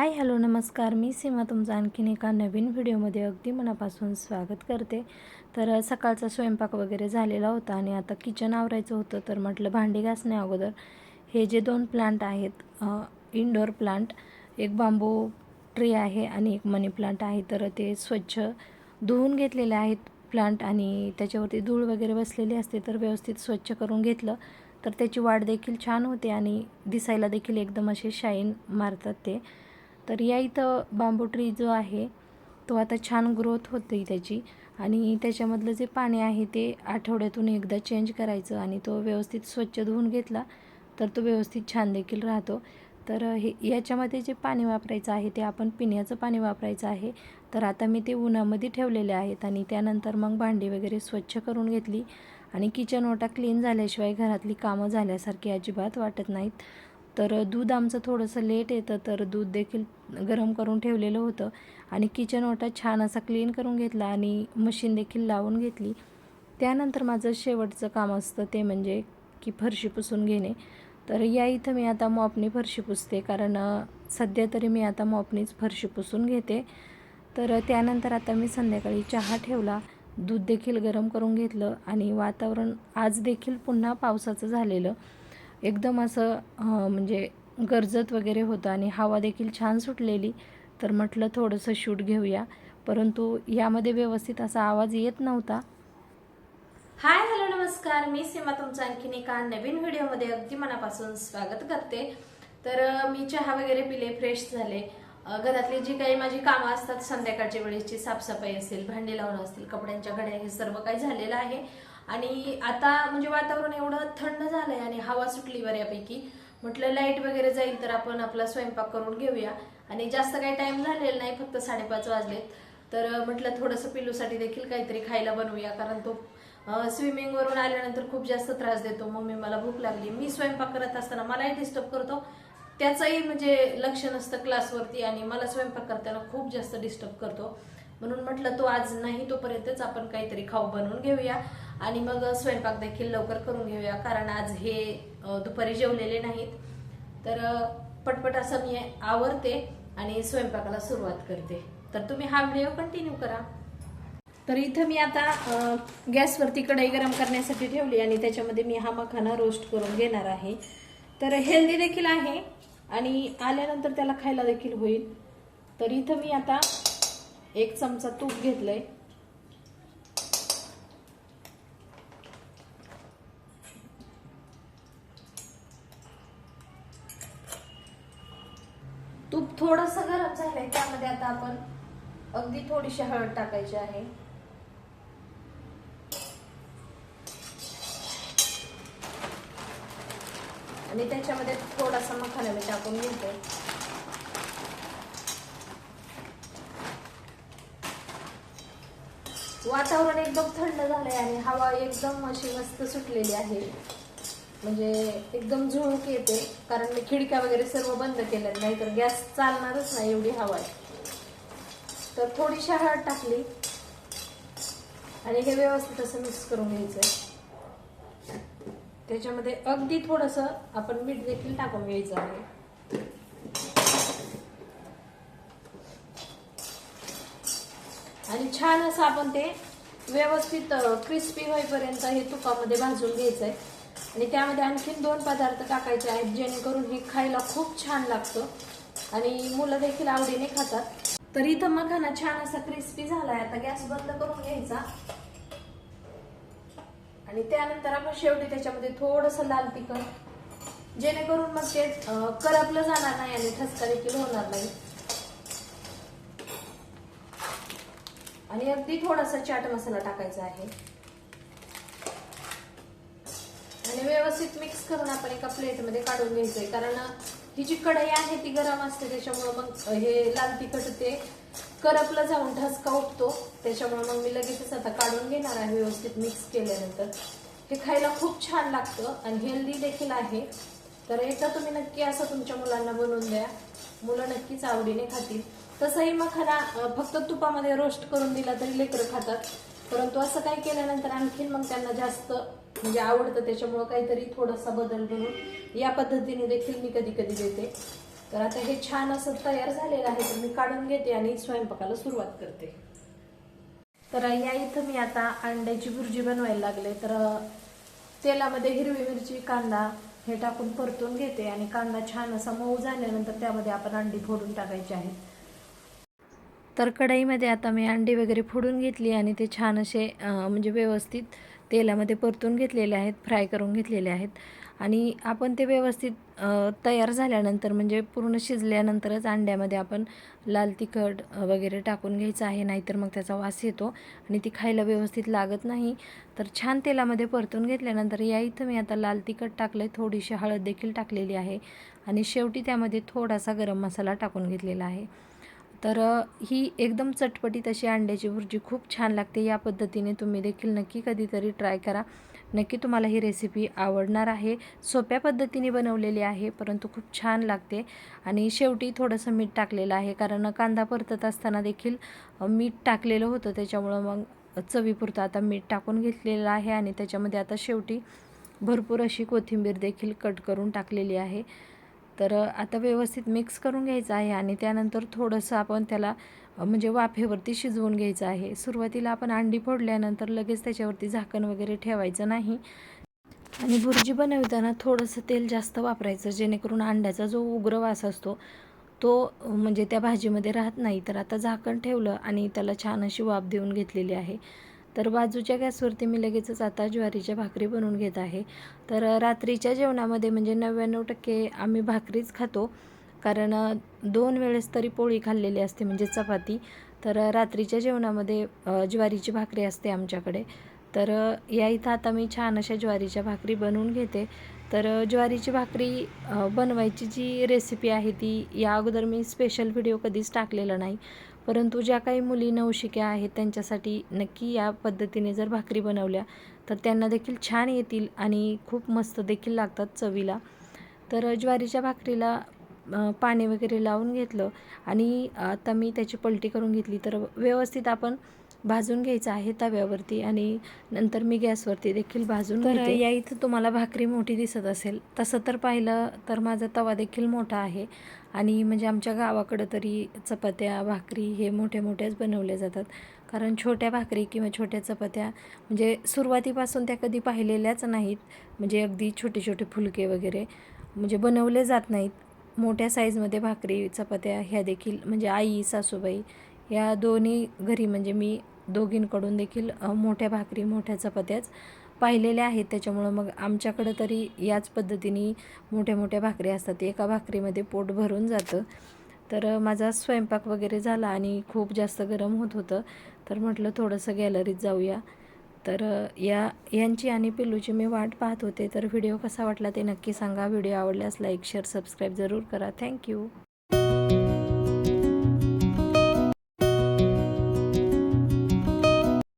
Hi hello नमस्कार. मी सीमा तुमचं आणखीन एका नवीन व्हिडिओमध्ये अगदी मनापासून स्वागत करते. तर सकाळचा स्वयंपाक वगैरे झालेला होता आणि आता किचन आवरायचं होतं तर म्हटलं भांडी घासणे अगोदर. हे जे दोन प्लांट आहेत इनडोअर प्लांट एक बांबू ट्री आहे आणि एक मनी प्लांट आहे. तर ते स्वच्छ धुवून घेतलेले आहेत प्लांट आणि त्याच्यावरती धूळ वगैरे बसलेली असते तर व्यवस्थित स्वच्छ करून घेतलं. तर त्याची वाढ देखील छान होते आणि दिसायला देखील एकदम असे शाईन मारतात ते. तर या इथं बांबू ट्री जो आहे तो आता छान ग्रोथ होते त्याची. आणि त्याच्यामधलं जे पाणी आहे ते आठवड्यातून एकदा चेंज करायचं आणि तो व्यवस्थित स्वच्छ धुवून घेतला तर तो व्यवस्थित छान देखील राहतो. तर हे याच्यामध्ये जे पाणी वापरायचं आहे ते आपण पिण्याचं पाणी वापरायचं आहे. तर आता मी ते उन्हामध्ये ठेवलेले आहेत आणि त्यानंतर मग भांडी वगैरे स्वच्छ करून घेतली. आणि किचन ओटा क्लीन झाल्याशिवाय घरातली कामं झाल्यासारखी अजिबात वाटत नाहीत. तर दूध आमचं थोडंसं लेट येतं तर दूध देखील गरम करून ठेवलेलं होतं. आणि किचन ओटा छान असा क्लीन करून घेतला आणि मशीन देखील लावून घेतली. त्यानंतर माझं शेवटचं काम असतं ते म्हणजे की फरशी पुसून घेणे. तर या इथं मी आता मॉपनी फरशी पुसते कारण सध्या तरी मी आता मॉपनीच फरशी पुसून घेते. तर त्यानंतर आता मी संध्याकाळी चहा ठेवला दूध देखील गरम करून घेतलं आणि वातावरण आज देखील पुन्हा पावसाचं झालेलं. एकदम असं म्हणजे गरजत वगैरे होतं आणि हवा देखील छान सुटलेली. तर म्हटलं थोडंसं शूट घेऊया. परंतु यामध्ये व्यवस्थित असा आवाज येत नव्हता. हाय हॅलो नमस्कार. मी सीमा तुमचं आणखीन एका नवीन व्हिडिओमध्ये अगदी मनापासून स्वागत करते. तर मी चहा वगैरे पिले फ्रेश झाले. घरातली जी काही माझी कामं असतात संध्याकाळच्या वेळेसची साफसफाई असेल भांडी लावणं असतील कपड्यांच्या घड्या हे सर्व काही झालेलं आहे. आणि आता म्हणजे वातावरण एवढं थंड झालंय आणि हवा सुटली बऱ्यापैकी म्हटलं लाइट वगैरे जाईल तर आपण आपला स्वयंपाक करून घेऊया. आणि जास्त काही टाइम झालेला नाही फक्त साडेपाच वाजलेत तर म्हटलं थोडंसं पिलूसाठी देखील काहीतरी खायला बनवूया कारण तो स्विमिंग वरून आल्यानंतर खूप जास्त त्रास देतो. मम्मी मला भूक लागली. मी स्वयंपाक करत असताना मलाही डिस्टर्ब करतो. त्याचंही म्हणजे लक्ष नसतं क्लासवरती आणि मला स्वयंपाक करताना खूप जास्त डिस्टर्ब करतो. म्हणून म्हटलं तो आज नाही तोपर्यंतच आपण काहीतरी खाऊ बनवून घेऊया. आणि मग स्वयंपाक देखील लवकर करून घेऊया कारण आज हे दुपारी जेवलेले नाहीत. तर पटपट असं मी आवरते आणि स्वयंपाकाला सुरुवात करते. तर तुम्ही हा व्हिडिओ कंटिन्यू करा. तर इथं मी आता गॅसवरती कढई गरम करण्यासाठी ठेवली आणि त्याच्यामध्ये मी हा मखाना रोस्ट करून घेणार आहे. तर हेल्दी देखील आहे आणि आल्यानंतर त्याला खायला देखील होईल. तर इथं मी आता एक चमचा तूप घेतलंय. तूप थोडस गरम झालंय त्यामध्ये आता आपण अगदी थोडीशी हळद टाकायची आहे. आणि त्याच्यामध्ये थोडासा मखाना मी टाकून घेते. वातावरण एकदम थंड झालंय आणि हवा एकदम अशी मस्त सुटलेली आहे. म्हणजे एकदम झुळूक येते कारण मी खिडक्या वगैरे सर्व बंद केल्या नाहीतर गॅस चालणारच नाही एवढी हवा आहे. तर थोडीशी हळद टाकली. आणि हे व्यवस्थित असं मिक्स करून घ्यायचंय. त्याच्यामध्ये अगदी थोडस आपण मीठ देखील टाकून घ्यायचं आहे. आणि छान असं आपण ते व्यवस्थित क्रिस्पी होईपर्यंत हे तुपामध्ये भाजून घ्यायचंय. आणि त्यामध्ये आणखीन दोन पदार्थ टाकायचे आहेत जेणेकरून हे खायला खूप छान लागतं आणि मुलं देखील आवडीने खातात. तर इथं मखाना छान असा क्रिस्पी झालाय आता गॅस बंद करून घ्यायचा. आणि त्यानंतर आपण शेवटी त्याच्यामध्ये थोडस लाल तिखट जेणेकरून मग ते करपलं जाणार नाही आणि ठसका देखील होणार नाही. आणि अगदी थोडासा चाट मसाला टाकायचा आहे. आणि व्यवस्थित मिक्स करून आपण एका प्लेटमध्ये काढून घ्यायचंय. कारण ही जी कढई आहे ती गरम असते त्याच्यामुळे मग हे लाल तिखट ते करपला जाऊन ठसका उठतो. त्याच्यामुळे मग मी लगेचच आता काढून घेणार आहे व्यवस्थित मिक्स केल्यानंतर. हे खायला खूप छान लागतं आणि हेल्दी देखील आहे. तर एकदा तुम्ही नक्की असं तुमच्या मुलांना बनवून द्या. मुलं नक्कीच आवडीने खातील. तसंही मखाना फक्त तुपामध्ये रोस्ट करून दिला तरी लेकरं खातात. परंतु असं काही केल्यानंतर आणखीन मग त्यांना जास्त म्हणजे आवडतं त्याच्यामुळं काहीतरी थोडासा बदल म्हणून या पद्धतीने देखील मी कधी कधी देते. तर आता हे छान असं तयार झालेलं आहे तर मी काढून घेते आणि स्वयंपाकाला सुरुवात करते. तर या इथं मी आता अंड्याची भुर्जी बनवायला लागले. तर तेलामध्ये हिरवी मिरची कांदा हे टाकून परतून घेते आणि कांदा छान असा मऊ झाल्यानंतर त्यामध्ये आपण अंडी फोडून टाकायची आहेत. तर कढईमध्ये आता मी अंडी वगैरे फोडून घेतली आणि ते छान असे म्हणजे व्यवस्थित तेलामध्ये परतून घेतलेले आहेत फ्राय करून घेतलेले आहेत. आणि आपण ते व्यवस्थित तयार झाल्यानंतर म्हणजे पूर्ण शिजल्यानंतरच अंड्यामध्ये आपण लाल तिखट वगैरे टाकून घ्यायचं आहे नाहीतर मग त्याचा वास येतो आणि ती खायला व्यवस्थित लागत नाही. तर छान तेलामध्ये परतून घेतल्यानंतर या इथं मी आता लाल तिखट टाकलं आहे थोडीशी हळद देखील टाकलेली आहे. आणि शेवटी त्यामध्ये थोडासा गरम मसाला टाकून घेतलेला आहे. तर ही एकदम चटपटीत अशी अंड्याची भुर्जी खूप छान लागते. या पद्धतीने तुम्ही देखील नक्की कधीतरी ट्राय करा. नक्की तुम्हाला ही रेसिपी आवडणार आहे. सोप्या पद्धतीने बनवलेली आहे परंतु खूप छान लागते. आणि शेवटी थोडंसं मीठ टाकलेलं आहे कारण कांदा परतत असताना देखील मीठ टाकलेलं होतं. त्याच्यामुळं मग चवीपुरतं आता मीठ टाकून घेतलेलं आहे. आणि त्याच्यामध्ये आता शेवटी भरपूर अशी कोथिंबीर देखील कट करून टाकलेली आहे. तर आता व्यवस्थित मिक्स करून घ्यायचं आहे आणि त्यानंतर थोडंसं आपण त्याला म्हणजे वाफेवरती शिजवून घ्यायचं आहे. सुरुवातीला आपण अंडी फोडल्यानंतर लगेच त्याच्यावरती झाकण वगैरे ठेवायचं नाही. आणि भुर्जी बनवताना थोडंसं तेल जास्त वापरायचं जेणेकरून अंड्याचा जो उग्र वास असतो तो म्हणजे त्या भाजीमध्ये राहत नाही. तर आता झाकण ठेवलं आणि त्याला छान अशी वाफ देऊन घेतलेली आहे. तर बाजूच्या गॅसवरती मी लगेचच आता ज्वारीच्या भाकरी बनवून घेत आहे. तर रात्रीच्या जेवणामध्ये म्हणजे नव्याण्णव टक्के आम्ही भाकरीच खातो. कारण दोन वेळेस तरी पोळी खाल्लेली असते म्हणजे चपाती. तर रात्रीच्या जेवणामध्ये ज्वारीची भाकरी असते आमच्याकडे. तर या इथं आता मी छान अशा ज्वारीच्या भाकरी बनवून घेते. तर ज्वारीची भाकरी बनवायची जी रेसिपी आहे ती या अगोदर मी स्पेशल व्हिडिओ कधीच टाकलेला नाही. परंतु ज्या काही मुली नवशिक्या आहेत त्यांच्यासाठी नक्की या पद्धतीने जर भाकरी बनवल्या तर त्यांना देखील छान येतील आणि खूप मस्त देखील लागतात चवीला. तर ज्वारीच्या भाकरीला पाणी वगैरे लावून घेतलं आणि आता मी त्याची पलटी करून घेतली. तर व्यवस्थित आपण भाजून घ्यायचं आहे तव्यावरती आणि नंतर मी गॅसवरती देखील भाजून तर या इथं तुम्हाला भाकरी मोठी दिसत असेल. तसं तर पाहिलं तर माझा तवा देखील मोठा आहे आणि म्हणजे आमच्या गावाकडं तरी चपात्या भाकरी हे मोठ्या मोठ्याच बनवल्या जातात. कारण छोट्या भाकरी किंवा छोट्या चपात्या म्हणजे सुरुवातीपासून त्या कधी पाहिलेल्याच नाहीत. म्हणजे अगदी छोटे छोटे फुलके वगैरे म्हणजे बनवले जात नाहीत. मोठ्या साईजमध्ये भाकरी चपात्या ह्या देखील म्हणजे आई सासूबाई या दोन्ही घरी म्हणजे मी दोघींकडून देखील मोठ्या भाकरी मोठ्या चपात्याच पाहिलेल्या आहेत. त्याच्यामुळं मग आमच्याकडं तरी याच पद्धतीने मोठ्या मोठ्या भाकरी असतात. एका भाकरीमध्ये पोट भरून जातं. तर माझा स्वयंपाक वगैरे झाला आणि खूप जास्त गरम होत होतं. तर म्हटलं थोडंसं गॅलरीत जाऊया. तर या यांची आणि पिल्लूची मी वाट पाहत होते. तर व्हिडिओ कसा वाटला ते नक्की सांगा. व्हिडिओ आवडल्यास लाईक शेअर सबस्क्राईब जरूर करा. थँक्यू.